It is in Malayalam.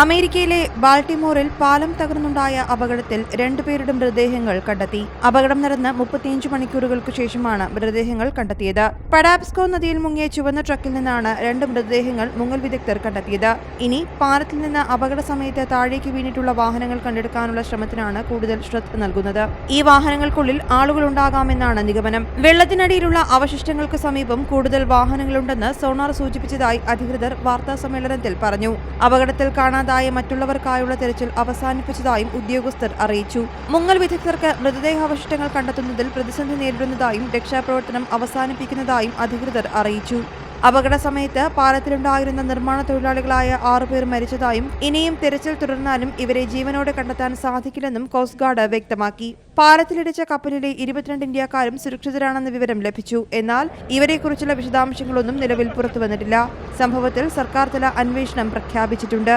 അമേരിക്കയിലെ ബാൾട്ടിമോറിൽ പാലം തകർന്നുണ്ടായ അപകടത്തിൽ രണ്ടുപേരുടെ മൃതദേഹങ്ങൾ കണ്ടെത്തി. അപകടം നടന്ന് മുപ്പത്തിയഞ്ച് മണിക്കൂറുകൾക്ക് ശേഷമാണ് മൃതദേഹങ്ങൾ കണ്ടെത്തിയത്. പടാപ്സ്കോ നദിയിൽ മുങ്ങിയ ചുവന്ന ട്രക്കിൽ നിന്നാണ് രണ്ട് മൃതദേഹങ്ങൾ മുങ്ങൽ വിദഗ്ധർ കണ്ടെത്തിയത്. ഇനി പാലത്തിൽ നിന്ന് അപകട സമയത്ത് താഴേക്ക് വീണിട്ടുള്ള വാഹനങ്ങൾ കണ്ടെടുക്കാനുള്ള ശ്രമത്തിനാണ് കൂടുതൽ ശ്രദ്ധ നൽകുന്നത്. ഈ വാഹനങ്ങൾക്കുള്ളിൽ ആളുകൾ ഉണ്ടാകാമെന്നാണ് നിഗമനം. വെള്ളത്തിനടിയിലുള്ള അവശിഷ്ടങ്ങൾക്ക് സമീപം കൂടുതൽ വാഹനങ്ങളുണ്ടെന്ന് സോണാർ സൂചിപ്പിച്ചതായി അധികൃതർ വാർത്താ സമ്മേളനത്തിൽ പറഞ്ഞു. അപകടത്തിൽ കാണാതായ മറ്റുള്ളവർക്കായുള്ള തെരച്ചിൽ അവസാനിപ്പിച്ചതായും ഉദ്യോഗസ്ഥർ അറിയിച്ചു. മുങ്ങൽ വിദഗ്ധർക്ക് മൃതദേഹാവശിഷ്ടങ്ങൾ കണ്ടെത്തുന്നതിൽ പ്രതിസന്ധി നേരിടുന്നതായും രക്ഷാപ്രവർത്തനം അവസാനിപ്പിക്കുന്നതായും അധികൃതർ അറിയിച്ചു. അപകട സമയത്ത് പാലത്തിലുണ്ടായിരുന്ന നിർമ്മാണ തൊഴിലാളികളായ ആറുപേർ മരിച്ചതായും ഇനിയും തിരച്ചിൽ തുടർന്നാലും ഇവരെ ജീവനോടെ കണ്ടെത്താൻ സാധിക്കില്ലെന്നും കോസ്റ്റ് ഗാർഡ് വ്യക്തമാക്കി. പാലത്തിലിടിച്ച കപ്പലിലെ ഇരുപത്തിരണ്ട് ഇന്ത്യക്കാരും സുരക്ഷിതരാണെന്ന വിവരം ലഭിച്ചു. എന്നാൽ ഇവരെക്കുറിച്ചുള്ള വിശദാംശങ്ങളൊന്നും നിലവിൽ പുറത്തുവന്നിട്ടില്ല. സംഭവത്തിൽ സർക്കാർ തല അന്വേഷണം പ്രഖ്യാപിച്ചിട്ടുണ്ട്.